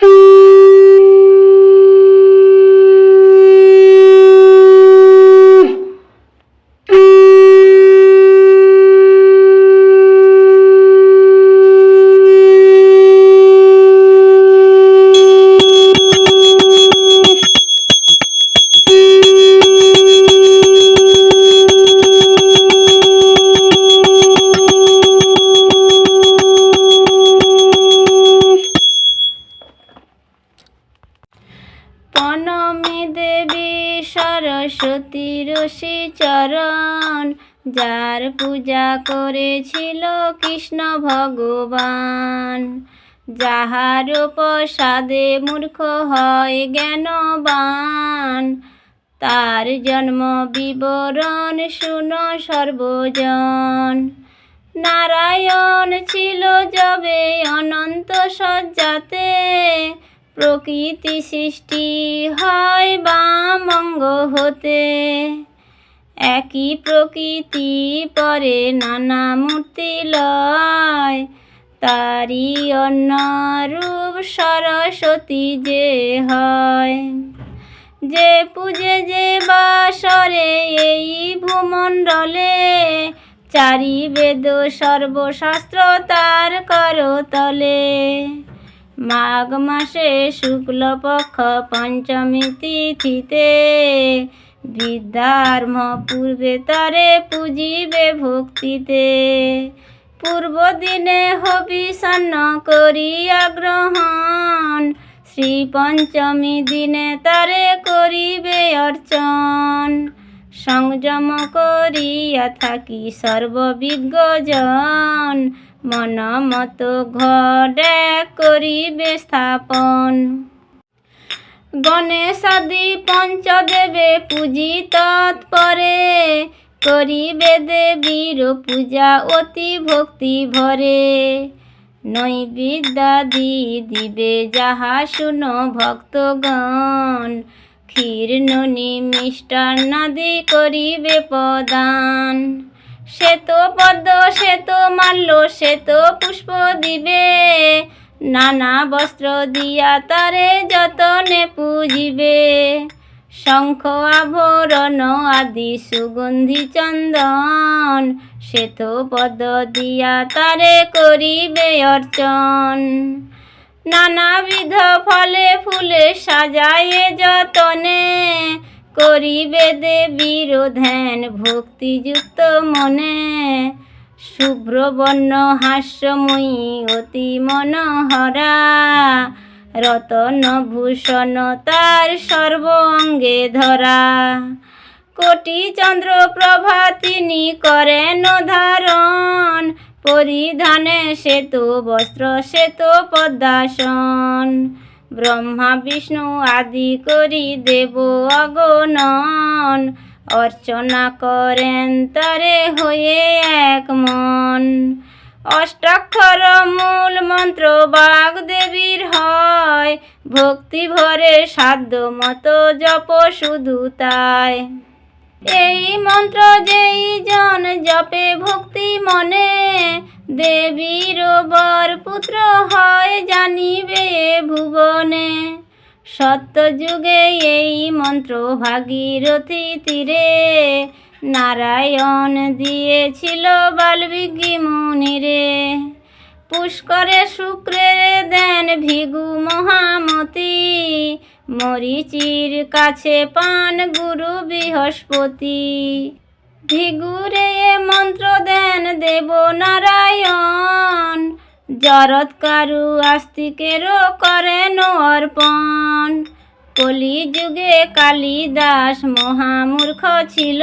প্রণমী দেবী সরস্বতী ঋষি চরণ, যার পূজা করেছিল কৃষ্ণ ভগবান। যাহার প্রসাদে মূর্খ হয় জ্ঞানবান, তার জন্ম বিবরণ শুনো সর্বজন। নারায়ণ ছিল যবে অনন্ত সজ্জাতে প্রকৃতি সৃষ্টি হয় বামঙ্গ হতে। একই প্রকৃতি পরে নানা মূর্তি লয়। তারি অন্য রূপ সরস্বতী যে হয়। যে পূজে যে বাসরে এই ভূমণ্ডলে চারি বেদ সর্বশাস্ত্র তার করতলে। মাঘ মাসে শুক্লপক্ষ পঞ্চমী তিথিতে। বিদ্যার্ম পূর্বে তারে পুজিবে ভক্তিতে। পূর্ব দিনে হবিষণ্ণ করিয়া গ্রহণ। শ্রী পঞ্চমী দিনে তারে করিবে অর্চন। সংযম করিয়া থাকি সর্ববিজ্ঞজন মন মত ঘরে করিবে স্থাপন। গণেশাদি পঞ্চদেবে পূজি তৎপরে করিবে দেবীর পূজা অতি ভক্তি ভরে। নৈবিদ্যাদি দিবে যাহা শুনো ভক্তগণ, ক্ষীর ননি মিষ্টান্নাদি করিবে প্রদান। শ্বেত পদ্ম শ্বেত মাল্য শ্বেত পুষ্প দিবে। নানা বস্ত্র দিয়া তারে যতনে পূজিবে। শঙ্খ আভরণ আদি সুগন্ধি চন্দন শ্বেত পদ দিয়া তারে করিবে অর্চন। নানাবিধ ফলে ফুলে সাজায়ে যতনে করিবে দেবীর ধ্যান ভক্তিযুক্ত মনে। শুভ্রবর্ণ হাস্যময়ী অতি মনোহরা। রতন ভূষণ তার সর্ব অঙ্গে ধরা। কোটি চন্দ্র প্রভা তিনি করেন ধারণ। পরিধানে শ্বেত বস্ত্র শ্বেত পদ্মাসন। ব্রহ্মা, বিষ্ণু আদি করি দেব অগণন। অর্চনা করেন তারে হয়ে এক মন। অষ্টাক্ষর মূল মন্ত্র বাগদেবীর হয়। ভক্তি ভরে সাধ্য মতো জপ শুধু তাই। এই মন্ত্র যেই জন জপে ভক্তি মনে, দেবীর বর পুত্র হয় জানিবে ভুবনে। সত্যযুগে এই মন্ত্র ভাগীরথী তীরে নারায়ণ দিয়েছিল বাল্মীকি মুনিরে। পুষ্করে শুক্রের দেন ভিগু মহামতি, মরিচির কাছে পান গুরু বৃহস্পতি। ভিগুরে মন্ত্র দেন দেব নারায়ণ জরৎকারু আস্তিকেরও করেন অর্পণ। কলিযুগে কালিদাস মহামূর্খ ছিল।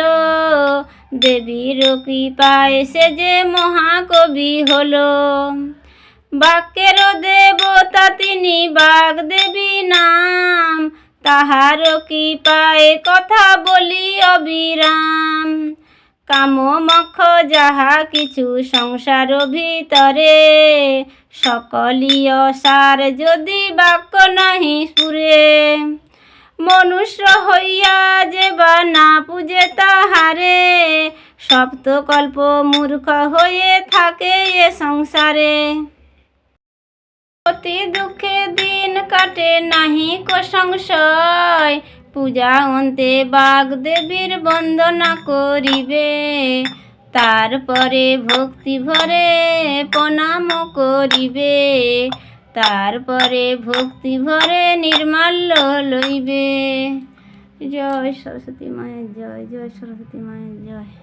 দেবীর কৃপায় সে যে মহাকবি হল। বাক্যের দেবতা তিনি বাগদেবী নাম। তাহার কৃপায় কথা বলি অবিরাম। কাম মখ যাহা কিছু সংসার ভিতরে সকলীয় সার যদি বাক্য নাহি সুরে। মনুষ্য হইয়া যে বা না পূজে তাহারে, সপ্তকল্প মূর্খ হয়ে থাকে এ সংসারে। অতি দুঃখে দিন কাটে নাহি কো সংশয় পূজা অন্তে বাগদেবীর বন্দনা করিবে। তারপরে ভক্তি ভরে প্রণাম করিবে। তারপরে ভক্তি ভরে নির্মাল্য লইবে। জয় সরস্বতী মায়ের জয় জয় সরস্বতী মায়ের জয়।